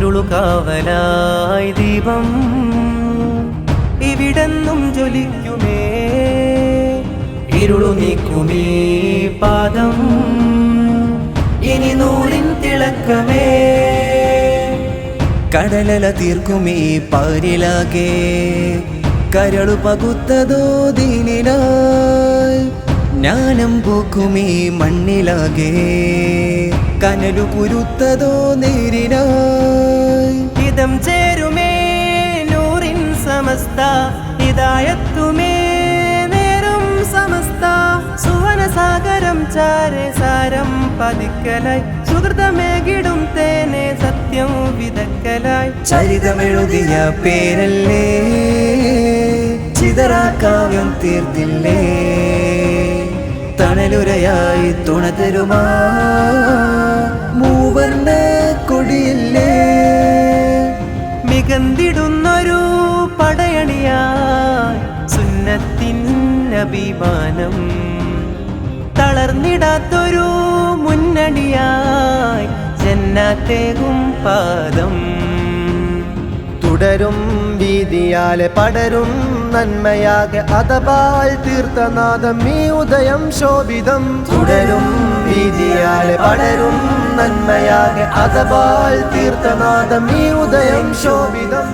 പൊരുളു കാവലായി ദീപം. ഇവിടെന്നും ജ്വലിക്കുമേ. ഇരുളു നീക്കുമേ പാദം. ഇനി നൂറിൻ തിളക്കമേ. കടലല തീർക്കുമീ പാരിലാകെ. കരളു പകുത്തതോ ദീനിനായി ജ്ഞാനം പൂക്കുമീ മണ്ണിലാകെ. കനലു കുരുത്തതോ നേരിനായി. ഇതം ചേരുമേ നൂറിൻ സമസ്ത ഇതായത്തുമേ നേരും സമസ്ത. സുവന സാഗരം ചാരെ സാരം പതിക്കലായി സുഹൃതമേകിടും തേനെ സത്യം വിതക്കലായി. ചരിതമെഴുതിയ പേരല്ലേ ചിതറാക്കാവ്യം തീർത്തില്ലേ. തണലുരയായി തുണ തരുമാ. മികന്തിടുന്നൊരു പടയണിയായി. സുന്നത്തിൻ അഭിമാനം തളർന്നിടാത്തൊരു മുന്നണിയായി. ജന്നാത്തേകും പാദം തുടരും വീതിയാലെ പടരും നന്മയാകെ അതപാൽ തീർത്ഥനാദം ഈ ഉദയം ശോഭിതം. തുടരും വീതിയാലെ പടരും നന്മയാകെ അതപാൽ തീർത്ഥനാഥം ഈ ഉദയം ശോഭിതം.